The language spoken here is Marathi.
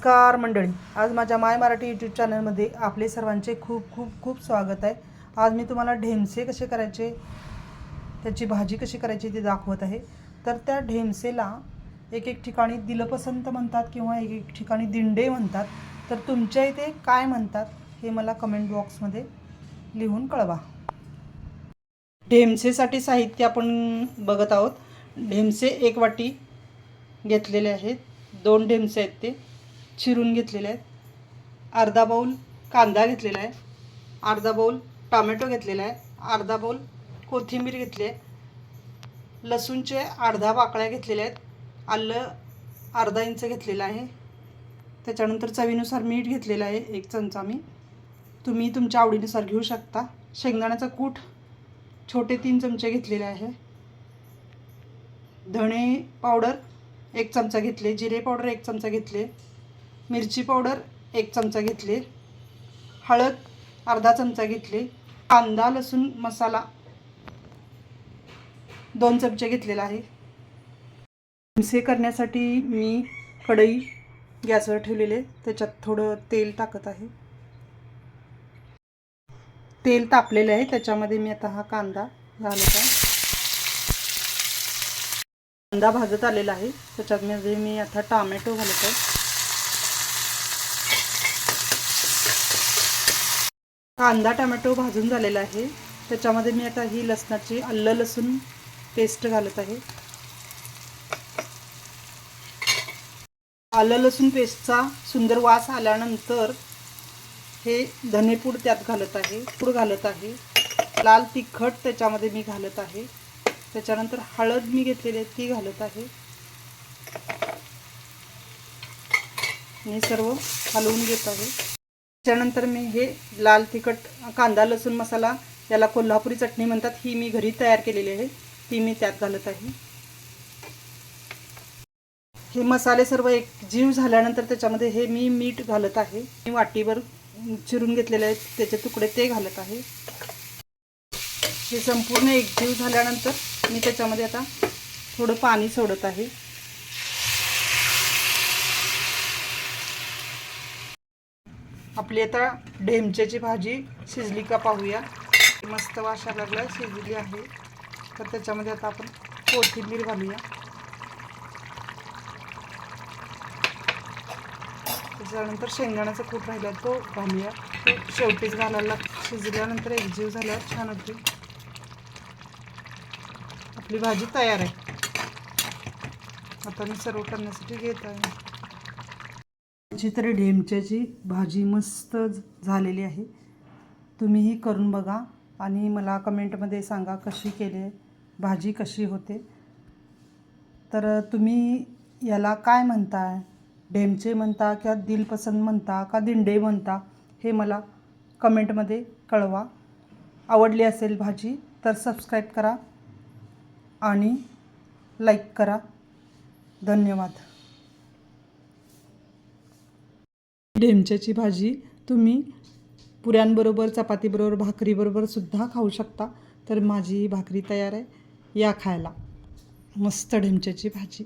नमस्कार मंडळी. आज माझ्या माय मराठी यूट्यूब चॅनलमध्ये आपले सर्वांचे खूप खूप खूप स्वागत आहे. आज मी तुम्हाला ढेमसे कसे करायचे त्याची भाजी कशी करायची ते दाखवत आहे. तर त्या ढेमसेला एक एक ठिकाणी दिलपसंत म्हणतात किंवा एक एक ठिकाणी दिंडे म्हणतात. तर तुमच्या इथे काय म्हणतात हे मला कमेंट बॉक्समध्ये लिहून कळवा. ढेमसेसाठी साहित्य आपण बघत आहोत. ढेमसे एक वाटी घेतलेले आहेत. दोन ढेमसे आहेत ते. चिरून घेतलेले आहेत. अर्धा बाऊल कांदा घेतलेला आहे. अर्धा बाऊल टॉमॅटो घेतलेला आहे. अर्धा बाऊल कोथिंबीर घेतली आहे. लसूणचे अर्धा बाकळ्या घेतलेल्या आहेत. आलं अर्धा इंच घेतलेलं आहे. त्याच्यानंतर चवीनुसार मीठ घेतलेलं आहे. एक चमचा मी. तुम्ही तुमच्या आवडीनुसार घेऊ शकता. शेंगदाण्याचा कूट छोटे तीन चमचे घेतलेले आहे. धणे पावडर एक चमचा घेतले. जिरे पावडर एक चमचा घेतले. मिरची पावडर एक चमचा घेतले हळद अर्धा चमचा घेतले कांदा लसूण मसाला दोन चमचे घेतलेला आहे. हिमसे करण्यासाठी मी कढई गॅसवर ठेवलेले त्याच्यात थोडं तेल टाकत आहे. तेल तापलेलं आहे. त्याच्यामध्ये मी आता हा कांदा घालत आहे. कांदा भाजत आलेला आहे. त्याच्यामध्ये मी आता टामॅटो घालत आहे. कांदा टोमॅटो भाजून झालेला आहे. त्याच्यामध्ये मी आता ही लसणाची आल्लं लसूण पेस्ट घालत आहे. आलं लसूण पेस्टचा सुंदर वास आल्यानंतर हे धनेपूड त्यात घालत आहे पूड घालत आहे. लाल तिखट त्याच्यामध्ये मी घालत आहे. त्याच्यानंतर हळद मी घेतलेली आहे ती घालत आहे. मी सर्व हलवून घेत आहे. त्याच्यानंतर मी हे लाल तिखट कांदा लसूण मसाला याला कोल्हापुरी चटणी म्हणतात ही मी घरी तयार केलेली आहे. ती मी त्यात घालत आहे. हे मसाले सर्व एक जीव झाल्यानंतर त्याच्यामध्ये हे मी मीठ घालत आहे. मी वाटीवर चिरून घेतलेले आहेत. त्याचे तुकडे ते घालत आहे. हे संपूर्ण एकजीव झाल्यानंतर मी त्याच्यामध्ये आता थोडं पाणी सोडत आहे. आपली आता ढेमच्याची भाजी शिजली का पाहूया. मस्त वाशा लागला शिजली आहे. तर त्याच्यामध्ये आता आपण कोथिंबीर घालूया. त्याच्यानंतर शेंगदाण्याचा खूप राहिला तो घालूया. तो शेवटीच घालायला शिजल्यानंतर एकजीव झाल्यावर छान होती आपली भाजी तयार आहे. आता मी सर्व करण्यासाठी घेत आहे. जी तरी ढेमच्याची भाजी मस्त झ- झालेली आहे. तुम्हीही करून बघा आणि मला कमेंटमध्ये सांगा कशी केली भाजी कशी होते. तर तुम्ही याला काय म्हणताय ढेमचे म्हणता किंवा दिलपसंद म्हणता का दिंडे म्हणता हे मला कमेंटमध्ये कळवा. आवडली असेल भाजी तर सबस्क्राईब करा आणि लाईक करा. धन्यवाद. ढेमच्याची भाजी तुम्ही पुऱ्यांबरोबर चपातीबरोबर भाकरीबरोबर सुद्धा खाऊ शकता. तर माझी भाकरी तयार आहे. या खायला. मस्त ढेमच्याची भाजी.